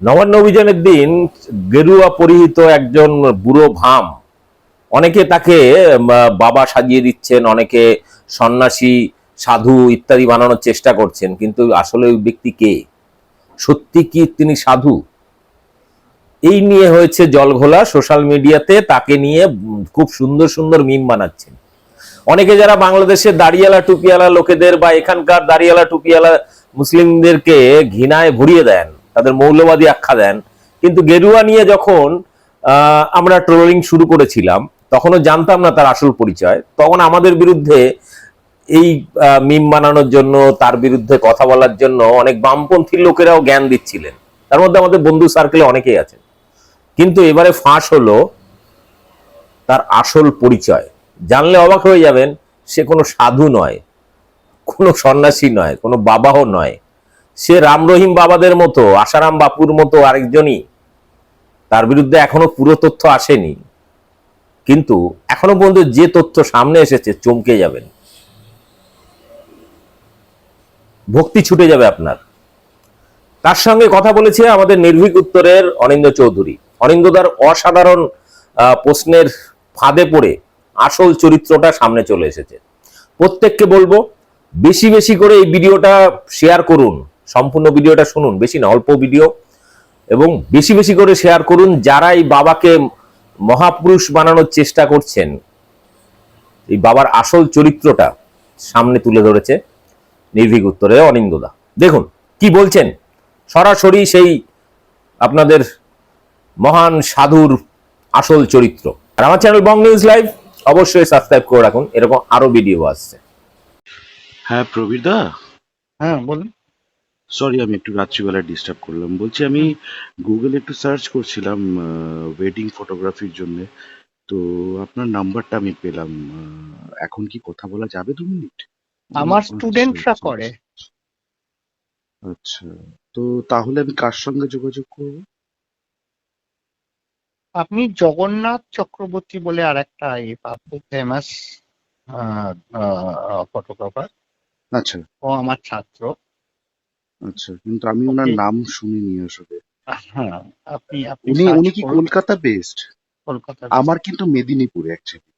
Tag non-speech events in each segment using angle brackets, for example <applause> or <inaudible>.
নবান্ন অভিযানের দিন গেরুয়া পরিহিত একজন বুড়ো ভাম, অনেকে তাকে বাবা সাজিয়ে দিচ্ছেন, অনেকে সন্ন্যাসী, সাধু ইত্যাদি বানানোর চেষ্টা করছেন, কিন্তু আসলে ওই ব্যক্তি কে? সত্যি কি তিনি সাধু? এই নিয়ে হয়েছে জলঘোলা সোশ্যাল মিডিয়াতে, তাকে নিয়ে খুব সুন্দর সুন্দর মিম বানাচ্ছেন। অনেকে যারা বাংলাদেশের দাড়িয়ালা টুপিয়ালা লোকেদের বা এখানকার দাড়িয়ালা টুপিয়ালা মুসলিমদেরকে ঘৃণায় ভরিয়ে দেন তাদের মৌলবাদী আখ্যা দেন। কিন্তু গেরুয়া নিয়ে যখন আমরা ট্রোলিং শুরু করেছিলাম, তখনও জানতাম না তার আসল পরিচয়। তখন আমাদের বিরুদ্ধে এই মিম বানানোর জন্য, তার বিরুদ্ধে কথা বলার জন্য অনেক বামপন্থী লোকেরাও জ্ঞান দিচ্ছিলেন। তার মধ্যে আমাদের বন্ধু সার্কেলে অনেকেই আছেন। কিন্তু এবারে ফাঁস হলো তার আসল পরিচয়। জানলে অবাক হয়ে যাবেন, সে কোনো সাধু নয়, কোনো সন্ন্যাসী নয়, কোনো বাবাও নয়। সে রাম রহিম বাবাদের মতো, আশারাম বাপুর মতো আরেকজনই। তার বিরুদ্ধে এখনও পুরো তথ্য আসেনি। কিন্তু এখনও পর্যন্ত যে তথ্য সামনে এসেছে, চমকে যাবেন। ভক্তি ছুটে যাবে আপনার। তার সঙ্গে কথা বলেছে আমাদের নির্ভীক উত্তরের অনিন্দ চৌধুরী। অনিন্দদার অসাধারণ প্রশ্নের ফাঁদে পড়ে আসল চরিত্রটা সামনে চলে এসেছে। প্রত্যেককে বলব, বেশি বেশি করে এই ভিডিওটা শেয়ার করুন। সম্পূর্ণ ভিডিওটা শুনুন বেশি না অল্প ভিডিও। এবং বেশি বেশি করে শেয়ার করুন যারা এই বাবাকে মহাপুরুষ বানানোর চেষ্টা করছেন। এই বাবার আসল চরিত্রটা সামনে তুলে ধরেছে নির্ভীক উত্তরে অনিন্দদা দেখুন কি বলছেন? সরাসরি সেই আপনাদের মহান সাধুর আসল চরিত্র। আর আমার চ্যানেল বং নিউজ লাইভ অবশ্যই সাবস্ক্রাইব করে রাখুন এরকম আরও ভিডিও আসছে। হ্যাঁ প্রবীর দা? হ্যাঁ বলুন। সরি আমি একটু রাত্রিবেলা ডিস্টার্ব করলাম। বলছি আমি গুগলে একটু সার্চ করছিলাম ওয়েডিং ফটোগ্রাফির জন্য। তো আপনার নাম্বারটা আমি পেলাম এখন কি কথা বলা যাবে দু মিনিট? আমার স্টুডেন্টরা করে। আচ্ছা তো তাহলে আমি কার সঙ্গে যোগাযোগ করব? আপনি জগন্নাথ চক্রবর্তী বলে আর একটা ফেমাস ফটোগ্রাফার আচ্ছা। ও আমার ছাত্র। আচ্ছা কিন্তু আমি ওনার নাম শুনিনি আসলে। হ্যাঁ আপনি আপনি উনি উনি কি কলকাতা বেসড কলকাতা আমার কিন্তু মেদিনীপুর অ্যাকচুয়ালি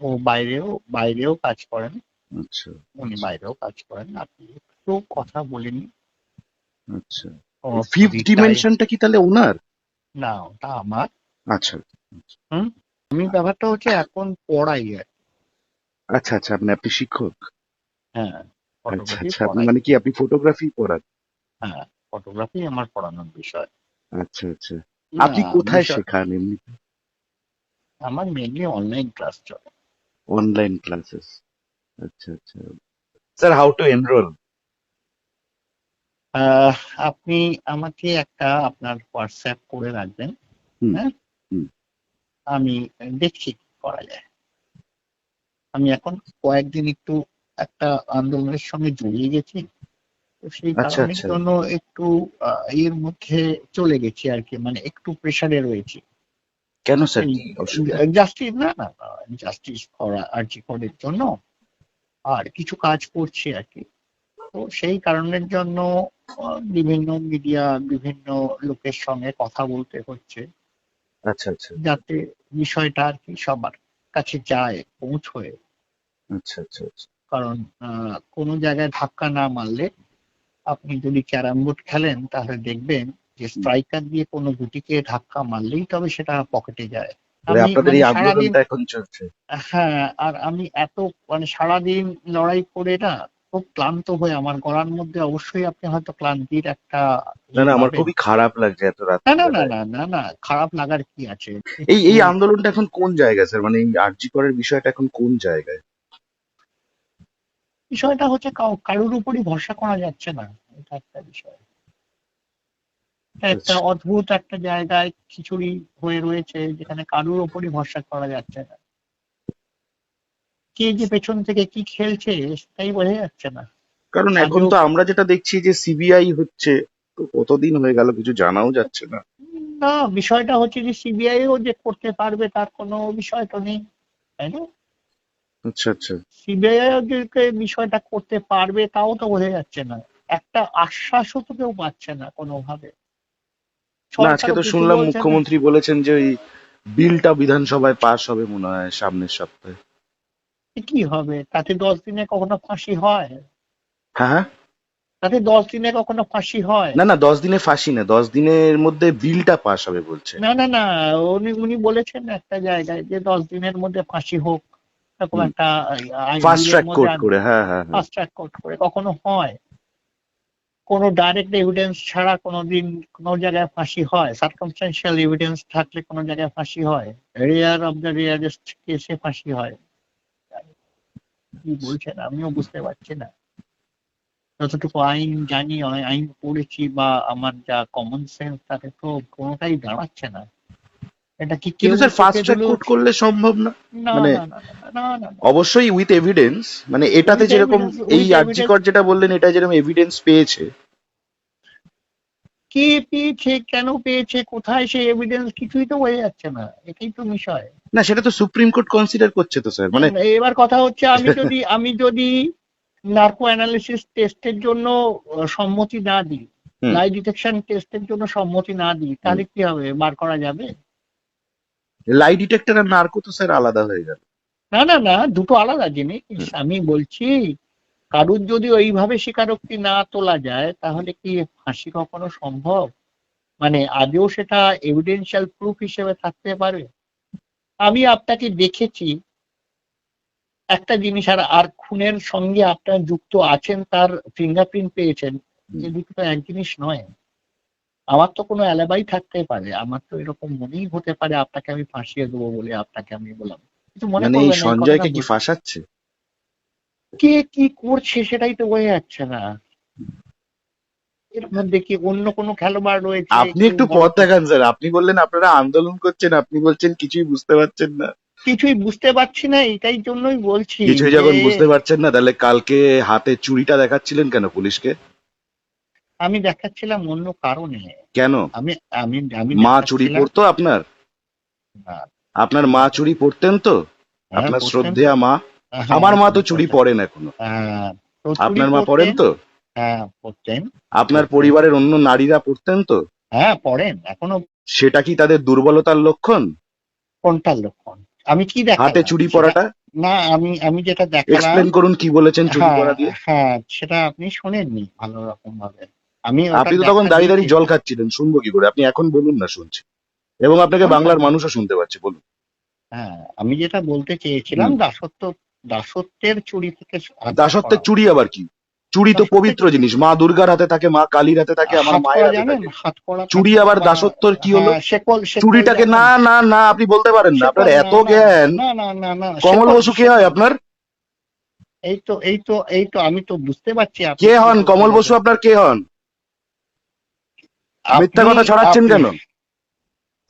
ও বাইরেও বাইরেও কাজ করেন। আচ্ছা। উনি বাইরেও কাজ করেন। আপনি একটু কথা বলিনি আচ্ছা। ফিফথ ডিমেনশনটা কি তাহলে ওনার? না ওটা আমার। আচ্ছা। হুম? আমি ব্যাপারটা হচ্ছে এখন পড়াই আর। আচ্ছা আচ্ছা আপনি আপনি শিক্ষক। হ্যাঁ। আচ্ছা ফটোগ্রাফি আচ্ছা আপনি মানে কি আপনি ফটোগ্রাফি পড়ান? হ্যাঁ ফটোগ্রাফি আমার পড়ানোর বিষয়। আচ্ছা আচ্ছা। আপনি কোথায় শেখান এমনি? আমার মেনলি অনলাইন ক্লাস চলে। অনলাইন ক্লাসেস আচ্ছা আচ্ছা। স্যার হাউ টু এনরোল আপনি আমাকে একটা আপনার হোয়াটসঅ্যাপ করে রাখবেন। হ্যাঁ। আমি দেখছি করা যায়। আমি এখন কয়েকদিন একটু একটা আন্দোলনের সঙ্গে জড়িয়ে গেছি। তো সেই আচ্ছা, কারণের আচ্ছা। জন্য একটু এর মধ্যে চলে গেছি আর কি মানে একটু প্রেসারে রয়েছি। কেন স্যার? জাস্টিস না না জাস্টিস করা আর্জি জন্য আর কিছু কাজ করছি আর কি। তো সেই কারণের জন্য বিভিন্ন মিডিয়া বিভিন্ন লোকের সঙ্গে কথা বলতে হচ্ছে। আচ্ছা আচ্ছা। যাতে বিষয়টা আর কি সবার কাছে যায় পৌঁছয়। আচ্ছা আচ্ছা আচ্ছা। কারণ কোনো জায়গায় ধাক্কা না মারলে আপনি যদি ক্যারাম বোর্ড খেলেন তাহলে দেখবেন যে স্ট্রাইকার দিয়ে কোনো গুটিকে ধাক্কা মারলেই তবে সেটা পকেটে যায়। আপনাদের এই মানে সারাদিন আন্দোলনটা এখন চলছে। হ্যাঁ আর আমি এত মানে সারাদিন লড়াই করে না খুব ক্লান্ত হয়ে আমার গলার মধ্যে অবশ্যই আপনি হয়তো ক্লান্তির একটা না না আমার খুবই খারাপ লাগছে এত রাত না না না না না না খারাপ লাগার কি আছে? এই এই আন্দোলনটা এখন কোন জায়গায় স্যার? মানে এই আরজি করার বিষয়টা এখন কোন জায়গায়? বিষয়টা হচ্ছে কারোর উপরই ভরসা করা যাচ্ছে না। এটা একটা বিষয়। একটা আচ্ছা। অদ্ভুত একটা জায়গায় খিচুড়ি হয়ে রয়েছে যেখানে কারোর উপরই ভরসা করা যাচ্ছে না। কে যে পেছন থেকে কি খেলছে সেটাই বোঝা যাচ্ছে না। কারণ এখন তো আমরা যেটা দেখছি যে সিবিআই হচ্ছে কতদিন হয়ে গেল কিছু জানাও যাচ্ছে না। না বিষয়টা হচ্ছে যে সিবিআই ও যে করতে পারবে তার কোনো বিষয় তো নেই তাই না? আচ্ছা আচ্ছা। সিবিআই বিষয়টা করতে পারবে তাও তো বোঝা যাচ্ছে না। একটা আশ্বাসও তো কেউ পাচ্ছে না কোনোভাবে। না আজকে তো শুনলাম মুখ্যমন্ত্রী বলেছেন যে ওই বিলটা বিধানসভায় পাস হবে মনে হয় সামনের সপ্তাহে। কি হবে? তাতে দশ দিনে কখনো ফাঁসি হয়? হ্যাঁ হ্যাঁ। তাতে দশ দিনে কখনো ফাঁসি হয়? না না দশ দিনে ফাঁসি না দশ দিনের মধ্যে বিলটা পাশ হবে বলছে। না না না উনি উনি বলেছেন একটা জায়গায় যে দশ দিনের মধ্যে ফাঁসি হোক। এরকম একটা ফাস্ট ট্র্যাক কোর্ট করে হ্যাঁ হ্যাঁ ফাস্ট ট্র্যাক কোর্ট করে। কখনো হয়। কোনো ডাইরেক্ট এভিডেন্স ছাড়া কোনোদিন কোনো জায়গায় ফাঁসি হয়। সার্কামস্টেন্সিয়াল এভিডেন্স থাকলে কোনো জায়গায় ফাঁসি হয়। রেয়ার অফ দ্য রেয়ারেস্ট কেসে ফাঁসি হয়। কি বলছেন? আমিও বুঝতে পারছি না। যতটুকু আইন জানি আই- আইন পড়েছি বা আমার যা কমন সেন্স তাতে তো কোনোটাই দাঁড়াচ্ছে না। এটা কি কিন্তু স্যার ফাস্ট ট্র্যাক কোর্ট করলে সম্ভব না? মানে অবশ্যই উইথ এভিডেন্স মানে এটাতে যেরকম এই আর্জিকর যেটা বললেন এটা যেরকম এভিডেন্স পেয়েছে। কে পেয়েছে কেন পেয়েছে কোথায় সেই এভিডেন্স কিছুই তো বোঝা যাচ্ছে না। এটাই তো বিষয়। না সেটা তো সুপ্রিম কোর্ট কনসিডার করছে তো স্যার মানে এবার কথা হচ্ছে আমি <laughs> যদি আমি যদি নার্কো অ্যানালিসিস টেস্টের জন্য সম্মতি না দিই। লাই ডিটেকশন টেস্টের জন্য সম্মতি না দিই তাহলে কি হবে? বার করা যাবে? লাই ডিটেক্টর আর নার্কো তো স্যার আলাদা হয়ে গেল। না না না দুটো আলাদা জিনিস। আমি বলছি কারুর যদি ওইভাবে স্বীকারোক্তি না তোলা যায় তাহলে কি ফাঁসি কখনো সম্ভব? মানে আজও সেটা এভিডেন্সিয়াল প্রুফ হিসেবে থাকতে পারে? আমি আপনাকে দেখেছি একটা জিনিস আর আর খুনের সঙ্গে আপনার যুক্ত আছেন তার ফিঙ্গারপ্রিন্ট পেয়েছেন এ দুটো এক জিনিস নয়। আমার তো কোনো অ্যালাবাই থাকতে পারে। আমার তো এরকম মনেই হতে পারে আপনাকে আমি ফাঁসিয়ে দেবো বলে আপনাকে আমি বললাম। মনে মানে এই সঞ্জয়কে কি ফাঁসাচ্ছে? কে কি করছে সেটাই তো বোঝা যাচ্ছে না। এর মধ্যে কি অন্য কোনো খেলোয়াড় রয়েছে? আপনি একটু পথ দেখান স্যার। আপনি বললেন আপনারা আন্দোলন করছেন আপনি বলছেন কিছুই বুঝতে পারছেন না। কিছুই বুঝতে পারছি না এটাই জন্যই বলছি কিছুই যখন বুঝতে পারছেন না তাহলে কালকে হাতে চুরিটা দেখাচ্ছিলেন কেন পুলিশকে? আমি দেখাচ্ছিলাম অন্য কারণে। কেন? আমি আমি আমি মা চুরি পড়তো আপনার? আপনার মা চুরি পড়তেন তো? হ্যাঁ, আপনার শ্রদ্ধেয়া মা? হ্যাঁ, আমার মা তো চুরি। পড়েন এখনও। হ্যাঁ, আপনার মা পড়েন তো? হ্যাঁ পড়তেন আপনার পরিবারের অন্য নারীরা পড়তেন তো? হ্যাঁ পড়েন। এখনও সেটা কি তাদের দুর্বলতার লক্ষণ? কোনটার লক্ষণ? আমি কি দেখালাম? হাতে চুরি পড়াটা? না আমি আমি যেটা দেখালাম এক্সপ্লেন করুন কি বলেছেন চুরি হ্যাঁ, পড়া দিয়ে। হ্যাঁ সেটা আপনি শোনেননি ভালো রকম ভাবে আমি আপনি তো তখন দাঁড়িয়ে দাঁড়িয়ে জল খাচ্ছিলেন শুনব কি করে? আপনি এখন বলুন না শুনছি। এবং আপনাকে বাংলার। মানুষও শুনতে পাচ্ছে বলুন। হ্যাঁ আমি যেটা বলতে চেয়েছিলাম দাসত্ব দাসত্বের চুরি থেকে দাসত্বের চুরি আবার কি? চুরি তো পবিত্র জিনিস। মা দুর্গার হাতে থাকে মা কালীর হাতে থাকে আমার মায়ের হাতে থাকে। চুরি আবার দাসত্বর কি হলো? হ্যাঁ, চুরিটাকে না না না আপনি বলতে পারেন না। আপনার এত জ্ঞান। না না না না কমল বসু কে হয় আপনার? এই তো এই তো এই তো আমি তো বুঝতে পারছি কে হন? কমল বসু আপনার কে হন? মিথ্যা কথা ছড়াচ্ছেন কেন?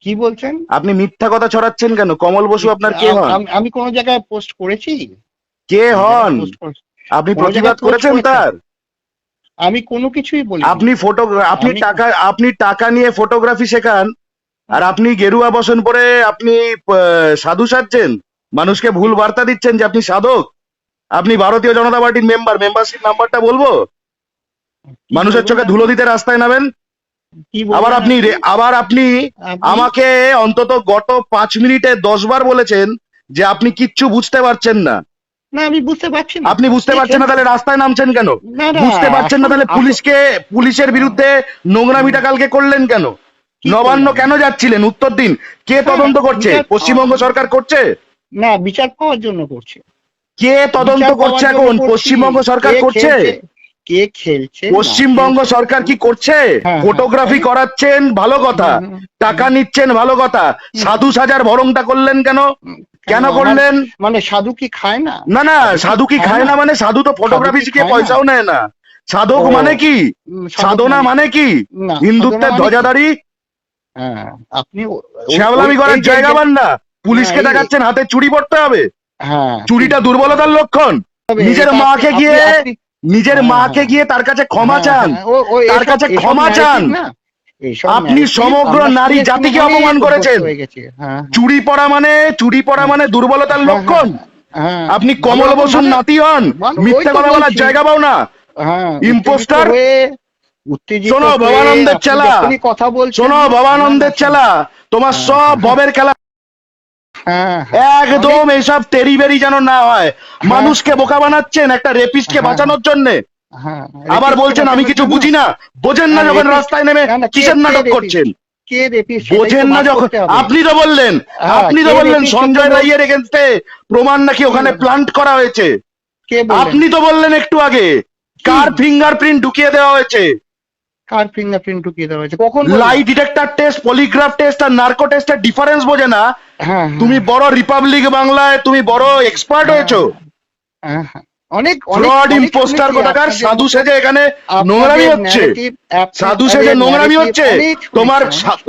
কি বলছেন? আপনি মিথ্যা কথা ছড়াচ্ছেন কেন? কমল বসু আপনার কে হন? আমি- কোন জায়গায় পোস্ট করেছি? কে হন? আপনি প্রতিবাদ করেছেন করেছেন? তার? আমি কোনো কিছুই বলি আপনি ফটো আপনি টাকা আপনি টাকা নিয়ে ফটোগ্রাফি শেখান আর আপনি গেরুয়া বসন পরে আপনি সাধু সাজছেন? মানুষকে ভুল বার্তা দিচ্ছেন যে আপনি সাধক? আপনি ভারতীয় জনতা পার্টির মেম্বার মেম্বারশিপ নাম্বারটা বলব? মানুষের চোখে ধুলো দিতে রাস্তায় নামেন? আবার আপনি আবার আপনি আমাকে অন্তত গত পাঁচ মিনিটে দশ বার বলেছেন যে আপনি কিচ্ছু বুঝতে পারছেন না। না আমি বুঝতে পারছি না। আপনি বুঝতে পারছেন না তাহলে রাস্তায় নামছেন কেন? বুঝতে পারছেন না তাহলে পুলিশকে পুলিশের বিরুদ্ধে নোংরামিটা কালকে করলেন কেন? নবান্ন কেন যাচ্ছিলেন? উত্তর দিন। কে তদন্ত করছে? পশ্চিমবঙ্গ সরকার করছে? না বিচার পাওয়ার জন্য করছে। কে তদন্ত করছে এখন? পশ্চিমবঙ্গ সরকার করছে? কে খেলছে? পশ্চিমবঙ্গ সরকার কি করছে? হ্যাঁ, ফটোগ্রাফি হ্যাঁ। করাচ্ছেন ভালো কথা। টাকা নিচ্ছেন ভালো কথা। সাধু সাজার ভরংটা করলেন কেন? কেন? করলেন? মানে সাধু কি খায় না? না না সাধু কি খায় না মানে সাধু তো ফটোগ্রাফি শিখে পয়সাও নেয় না। সাধক মানে কি? সাধনা মানে কি? হিন্দুত্বের মানে ধ্বজাধারী? হ্যাঁ আপনি শ্যামলামি করার জায়গা পান না। পুলিশকে হ্যাঁ, দেখাচ্ছেন হাতে চুরি পড়তে হবে। হ্যাঁ। চুরিটা দুর্বলতার লক্ষণ। নিজের মাকে গিয়ে নিজের হ্যাঁ, মাকে হ্যাঁ। গিয়ে তার কাছে ক্ষমা হ্যাঁ, চান তার কাছে ক্ষমা চান। আপনি সমগ্র নারী জাতিকে অপমান করেছেন। চুরি পড়া মানে চুরি পড়া মানে দুর্বলতার লক্ষণ আপনি কমল বসুর ভাবে- নাতি হন ভালো- মিথ্যা কথা বলার জায়গা পাও না উত্তেজিত শোনো, ভবানন্দের চেলা। কথা বলছেন শোনো ভবানন্দের চেলা তোমার সব। ববের খেলা একদম এসব তেরি বেরি যেন না হয়। মানুষকে বোকা বানাচ্ছেন একটা রেপিস্টকে হ্যাঁ। বাঁচানোর জন্য। হ্যাঁ আবার বলছেন আমি কিছু বুঝি না। বোঝেন না হ্যাঁ, যখন রাস্তায় নেমে কিসের নাটক করছেন? বোঝেন না যখন আপনি তো বললেন হ্যাঁ, আপনি তো বললেন সঞ্জয় রাইয়ের এগেনস্টে প্রমাণ নাকি ওখানে প্লান্ট করা হয়েছে। আপনি তো বললেন একটু আগে কার ফিঙ্গারপ্রিন্ট ঢুকিয়ে দেওয়া হয়েছে? কার ফিঙ্গারপ্রিন্ট ঢুকিয়ে দেওয়া হয়েছে? কখন lie detector test polygraph test আর নার্কো টেস্টের ডিফারেন্স বোঝে না। হ্যাঁ তুমি বড় রিপাবলিক বাংলায় তুমি বড় এক্সপার্ট হয়েছো। হ্যাঁ, হ্যাঁ। অনেক ফ্রড ইম্পোস্টার কোথাকার? সাধু সেজে এখানে নোংরামি হচ্ছে। সাধু সেজে নোংরামি হচ্ছে। তোমার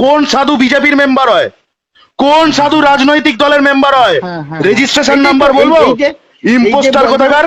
কোন সাধু বিজেপির মেম্বার হয়? কোন সাধু রাজনৈতিক দলের মেম্বার হয়? হ্যাঁ, হ্যাঁ। রেজিস্ট্রেশন নাম্বার বলব? ইম্পোস্টার কোথাকার?